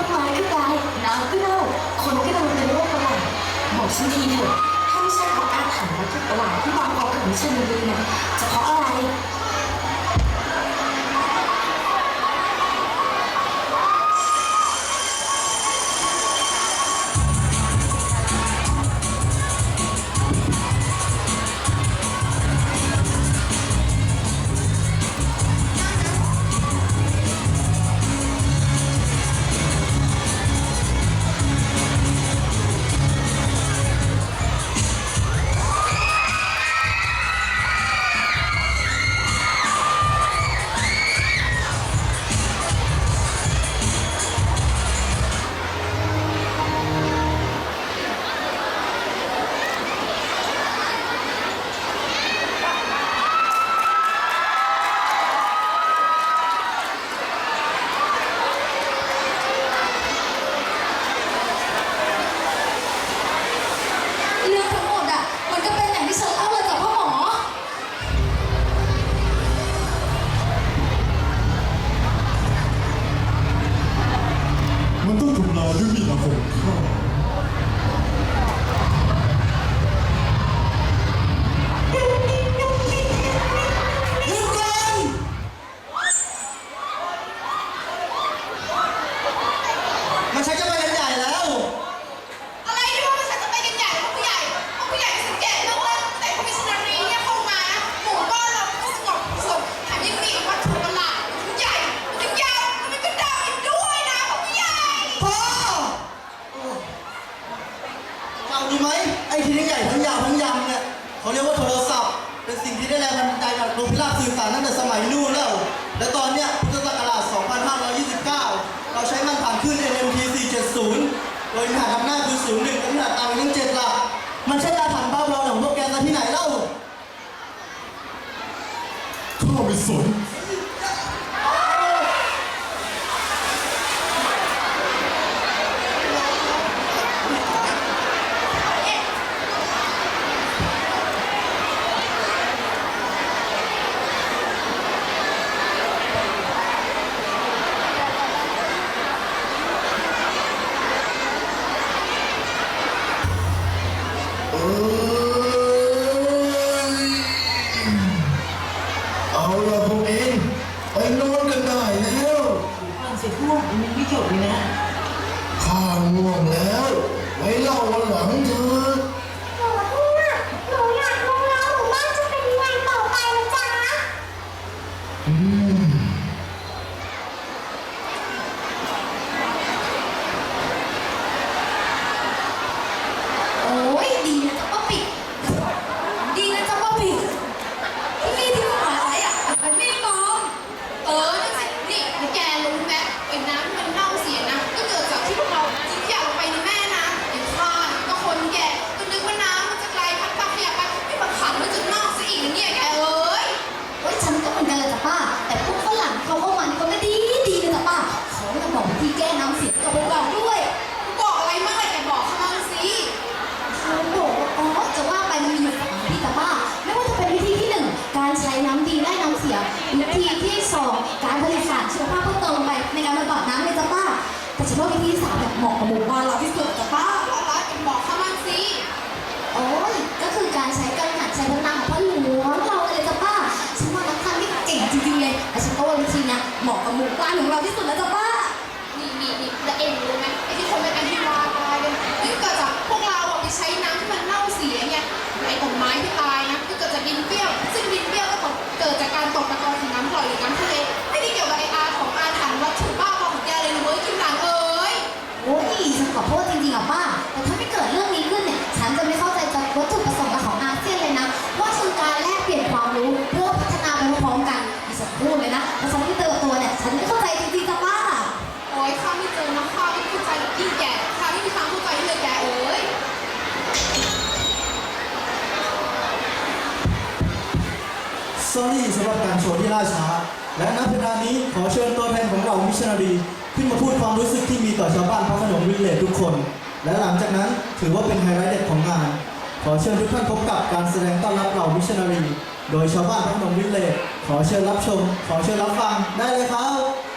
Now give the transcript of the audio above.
ต้นไม้ก็ตายน้ำก็เน่าคนก็เดนเป็นโรคประหลาดบอกฉันทีเถอะถ้าไม่ใช่เพราะอาถรรพ์วัตถุประหลาดที่วางเอากับมิชลินเนี่ยจะเพราะอะไร ต้องทำลายด้วยมีดอาคม เขาเรียกว่าโทรศัพท์ เป็นสิ่งที่ได้แรงบันดาลใจจากโลกพิราบสื่อสารตั้งแต่สมัยนู่นแล้ว และตอนเนี้ยพุทธศักราช 2529 เราใช้มันผ่านขึ้น NMT 470 โดยมีฐานอำนาคือ 01และมีฐานต่ำเป็น7หลักมันใช่ยาถันบ้าบอลของพวกแกซะที่ไหนเล่าข้าไม่สน เอาละพวกเอง ไปนอนกันได้แล้วก่อนเสียพวกมันยังไม่จบเลยนะ ข้าง่วงแล้ว ไว้เล่าวันหลังเถอะ หนูเนี่ยหนูอยากรู้แล้วหนูบ้านจะเป็นยังไงต่อไปนะจ๊ะ อืม โอ้ยดีนะจ๊ะป้าปิดดีนะจ๊ะป้าปิดที่นี่ที่หมายอะมันไม่ปลอม เออนั่นสินี่แล้วแกรู้ไหมไอ้น้ำที่มันเน่าเสียนะก็เกิดจากที่พวกเราทิ้งขยะลงไปในแม่น้ำไอ้ข้าเนี่ยก็คนแก่ก็นึกว่าน้ำมันจะไกลพัดพาขยะไปไม่มาขังมันจนเน่าซะอีกนะเนี่ยแกเอ้ย เฮ้ยฉันก็เหมือนกันเลยจ้ะป้า แต่พวกฝรั่งเขาเข้ามานี่เขาก็ดีดีเลยจ้ะป้าเขาจะบอกวิธีแก้น้ำเสียกับพวกเราด้วย บอกอะไรมากเลยแกบอกเขาบ้างสิ เขาบอกว่าอ๋อจะว่าไปมันมีอยู่สองวิธีจ้ะป้า ไม่ว่าจะเป็นวิธีที่หนึ่งการใช้น้ำดีไล่น้ำเสีย วิธีที่สองการผลิตสารชีวภาพเพิ่มเติมลงไปในการบำบัดน้ำเลยจ้ะป้า แต่ฉัน ว่าวิธีที่สามเนี่ยเหมาะกับหมู่บ้านเราที่สุดจ้ะป้าอะไรแกบอกเขาบ้างสิโอ้ยก็คือการใช้กังหันใช้พลังของพ่อหลวงเราเลยจ้ะป้าฉันว่านักทำนี่เก่งจริงๆเลยแต่ฉันก็ว่าวิธีเนี้ยเหมาะกับหมู่บ้านของเราที่สุดแล้วจ้ะป้านี่นี่นี่แล้วเองรู้ไหมไอ้ที่คนเป็นอันที่วาตายกันนี่เกิดจากพวกเราอะไปใช้น้ำที่มันเน่าเสียไงไอ้ต้นไม้ที่ตายนะก็เกิดจากดินเปรี้ยว ซึ่งดินเปรี้ยวก็ตกเกิดจากการตกตะกอนของน้ำปล่อยหรือน้ำทะเลไม่ได้เกี่ยวกับไออาของอาถรรพ์วัตถุบ้าบอของแกเลยนะเว้ยกิมหลังเอ้ยโอ้ยฉัน ขอโทษจริงๆอะป้า แต่ถ้าไม่เกิดเรื่องนี้ขึ้นเนี่ย ฉันจะไม่เข้าใจกับวัตถุประสงค์ของอาเซียนเลยนะ ว่าคือการแลกเปลี่ยนความรู้เพื่อพัฒนาไปพร้อมๆกันดิฉันพูดเลยนะแต่ฉันไม่เติบโตเนี่ย ฉันไม่เข้าใจจริงๆจ้ะป้า โอ้ยข้าไม่เจอนะข้าไม่เข้าใจหรอกยิ่งแก่ข้าไม่มีทางเข้าใจเลยแกเอ้ย s o r r y สำหรับการโชว์ที่ล่าช้า และณเวลานี้ขอเชิญตัวแทนของเรามิชชันนารี ขึ้นมาพูดความรู้สึกที่มีต่อชาวบ้านพระขนงวิลเลจทุกคน และหลังจากนั้นถือว่าเป็นไฮไลท์เด็ดของงาน ขอเชิญทุกท่านพบกับการแสดงต้อนรับเหล่ามิชชันนารี โดยชาวบ้านพระขนงวิลเลจขอเชิญรับชม ขอเชิญรับฟังได้เลยครับ